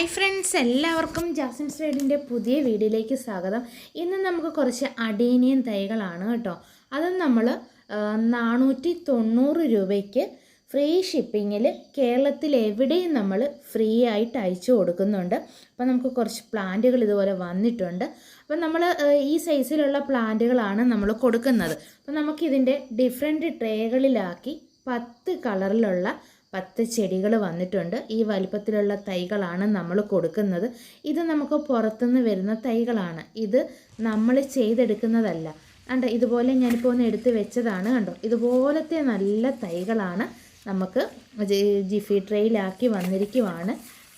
Hi friends എല്ലാവർക്കും ജാസിൻ സ്ട്രേഡിന്റെ പുതിയ വീഡിയോയിലേക്ക് സ്വാഗതം. ഇന്ന് നമുക്ക് കുറച്ച് അഡീനിയൻ തൈകളാണ് കേട്ടോ. അത് നമ്മൾ നാനൂറ്റി തൊണ്ണൂറ് രൂപയ്ക്ക് ഫ്രീ ഷിപ്പിങ്ങിൽ കേരളത്തിൽ എവിടെയും നമ്മൾ ഫ്രീ ആയിട്ട് അയച്ചു കൊടുക്കുന്നുണ്ട്. അപ്പോൾ നമുക്ക് കുറച്ച് പ്ലാന്റുകൾ ഇതുപോലെ വന്നിട്ടുണ്ട്. അപ്പം നമ്മൾ ഈ സൈസിലുള്ള പ്ലാന്റുകളാണ് നമ്മൾ കൊടുക്കുന്നത്. അപ്പം നമുക്കിതിന്റെ ഡിഫറെന്റ് ട്രേകളിലാക്കി പത്ത് കളറിലുള്ള പത്ത് ചെടികൾ വന്നിട്ടുണ്ട്. ഈ വലിപ്പത്തിലുള്ള തൈകളാണ് നമ്മൾ കൊടുക്കുന്നത്. ഇത് നമുക്ക് പുറത്തുനിന്ന് വരുന്ന തൈകളാണ്. ഇത് നമ്മൾ ചെയ്തെടുക്കുന്നതല്ല. കണ്ടോ ഇതുപോലെ ഞാനിപ്പോൾ ഒന്ന് എടുത്ത് വെച്ചതാണ് കണ്ടോ? ഇതുപോലത്തെ നല്ല തൈകളാണ് നമുക്ക് ജിഫി ട്രെയിലാക്കി വന്നിരിക്കുവാണ്.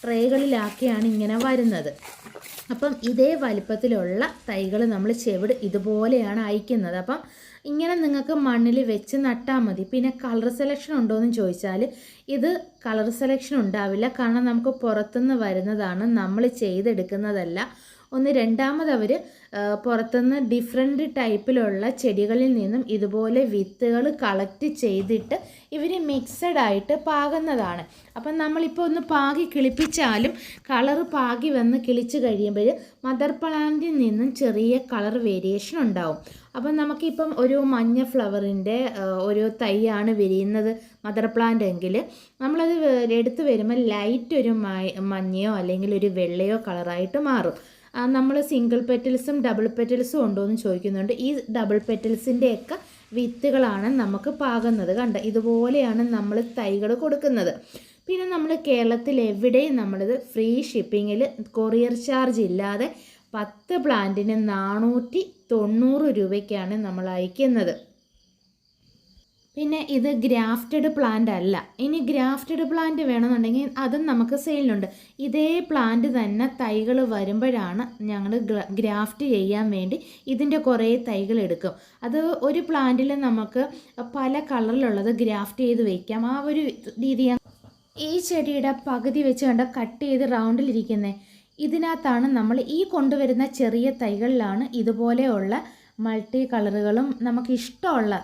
ട്രേകളിലാക്കിയാണ് ഇങ്ങനെ വരുന്നത്. അപ്പം ഇതേ വലിപ്പത്തിലുള്ള തൈകൾ നമ്മൾ ചെവിട് ഇതുപോലെയാണ് അയക്കുന്നത്. അപ്പം ഇങ്ങനെ നിങ്ങൾക്ക് മണ്ണിൽ വെച്ച് നട്ടാൽ മതി. പിന്നെ കളർ സെലക്ഷൻ ഉണ്ടോ എന്ന് ചോദിച്ചാൽ ഇത് കളർ സെലക്ഷൻ ഉണ്ടാവില്ല. കാരണം നമുക്ക് പുറത്തുനിന്ന് വരുന്നതാണ് നമ്മൾ ചെയ്തെടുക്കുന്നതല്ല. ഒന്ന് രണ്ടാമത് അവർ പുറത്തുനിന്ന് ഡിഫറെന്റ് ടൈപ്പിലുള്ള ചെടികളിൽ നിന്നും ഇതുപോലെ വിത്തുകൾ കളക്റ്റ് ചെയ്തിട്ട് ഇവർ മിക്സഡ് ആയിട്ട് പാകുന്നതാണ്. അപ്പം നമ്മളിപ്പോൾ ഒന്ന് പാകി കിളിപ്പിച്ചാലും കളറ് പാകി വന്ന് കിളിച്ച് കഴിയുമ്പോൾ മദർ പ്ലാന്റിൽ നിന്നും ചെറിയ കളർ വേരിയേഷൻ ഉണ്ടാവും. അപ്പം നമുക്കിപ്പം ഒരു മഞ്ഞ ഫ്ലവറിന്റെ ഒരു തൈയാണ് വിരിയുന്നത് മദർ പ്ലാന്റ് എങ്കിൽ നമ്മളത് എടുത്ത് വരുമ്പോൾ ലൈറ്റ് ഒരു മഞ്ഞയോ അല്ലെങ്കിൽ ഒരു വെള്ളയോ കളറായിട്ട് മാറും. നമ്മൾ സിംഗിൾ പെറ്റിൽസും ഡബിൾ പെറ്റിൽസും ഉണ്ടോ എന്ന് ചോദിക്കുന്നുണ്ട്. ഈ ഡബിൾ പെറ്റിൽസിന്റെയൊക്കെ വിത്തുകളാണ് നമുക്ക് പാകുന്നത്. കണ്ട? ഇതുപോലെയാണ് നമ്മൾ തൈകൾ കൊടുക്കുന്നത്. പിന്നെ നമ്മൾ കേരളത്തിൽ എവിടെയും നമ്മളിത് ഫ്രീ ഷിപ്പിങ്ങിൽ കൊറിയർ ചാർജ് ഇല്ലാതെ പത്ത് പ്ലാന്റിന് നാനൂറ്റി തൊണ്ണൂറ് രൂപയ്ക്കാണ് നമ്മൾ അയക്കുന്നത്. പിന്നെ ഇത് ഗ്രാഫ്റ്റഡ് പ്ലാന്റ് അല്ല. ഇനി ഗ്രാഫ്റ്റഡ് പ്ലാന്റ് വേണമെന്നുണ്ടെങ്കിൽ അതും നമുക്ക് സെയിലുണ്ട് ഇതേ പ്ലാന്റ് തന്നെ തൈകൾ വരുമ്പോഴാണ് ഞങ്ങൾ ഗ്രാഫ്റ്റ് ചെയ്യാൻ വേണ്ടി ഇതിന്റെ കുറേ തൈകൾ എടുക്കും. അത് ഒരു പ്ലാന്റിൽ നമുക്ക് പല കളറിലുള്ളത് ഗ്രാഫ്റ്റ് ചെയ്ത് വയ്ക്കാം ആ ഒരു രീതിയാണ് ഈ ചെടിയുടെ പകുതി വെച്ച് കണ്ട കട്ട് ചെയ്ത് റൗണ്ടിലിരിക്കുന്നത് ഇതിനകത്താണ് നമ്മൾ ഈ കൊണ്ടുവരുന്ന ചെറിയ തൈകളിലാണ് ഇതുപോലെയുള്ള മൾട്ടി കളറുകളും നമുക്ക് ഇഷ്ടമുള്ള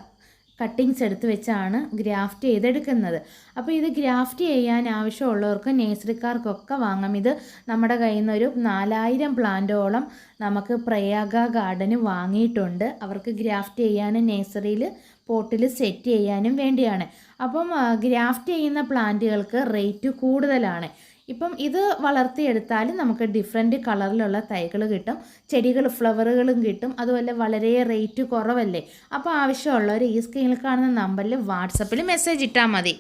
കട്ടിങ്സ് എടുത്ത് വെച്ചാണ് ഗ്രാഫ്റ്റ് ചെയ്തെടുക്കുന്നത്. അപ്പോൾ ഇത് ഗ്രാഫ്റ്റ് ചെയ്യാൻ ആവശ്യമുള്ളവർക്ക് നേഴ്സറിക്കാർക്കൊക്കെ വാങ്ങാം. ഇത് നമ്മുടെ കയ്യിൽ നിന്ന് ഒരു നാലായിരം പ്ലാന്റോളം നമുക്ക് പ്രയാഗ ഗാർഡന് വാങ്ങിയിട്ടുണ്ട്. അവർക്ക് ഗ്രാഫ്റ്റ് ചെയ്യാനും നേഴ്സറിയിൽ പോട്ടിൽ സെറ്റ് ചെയ്യാനും വേണ്ടിയാണ്. അപ്പം ഗ്രാഫ്റ്റ് ചെയ്യുന്ന പ്ലാന്റുകൾക്ക് റേറ്റ് കൂടുതലാണ്. ഇപ്പം ഇത് വളർത്തിയെടുത്താൽ നമുക്ക് ഡിഫറെന്റ് കളറിലുള്ള തൈകൾ കിട്ടും. ചെടികൾ ഫ്ലവറുകളും കിട്ടും. അതുപോലെ വളരെ റേറ്റ് കുറവല്ലേ? അപ്പോൾ ആവശ്യമുള്ളവർ ഈ സ്ക്രീനിൽ കാണുന്ന നമ്പറിൽ വാട്സപ്പിൽ മെസ്സേജ് ഇട്ടാൽ മതി.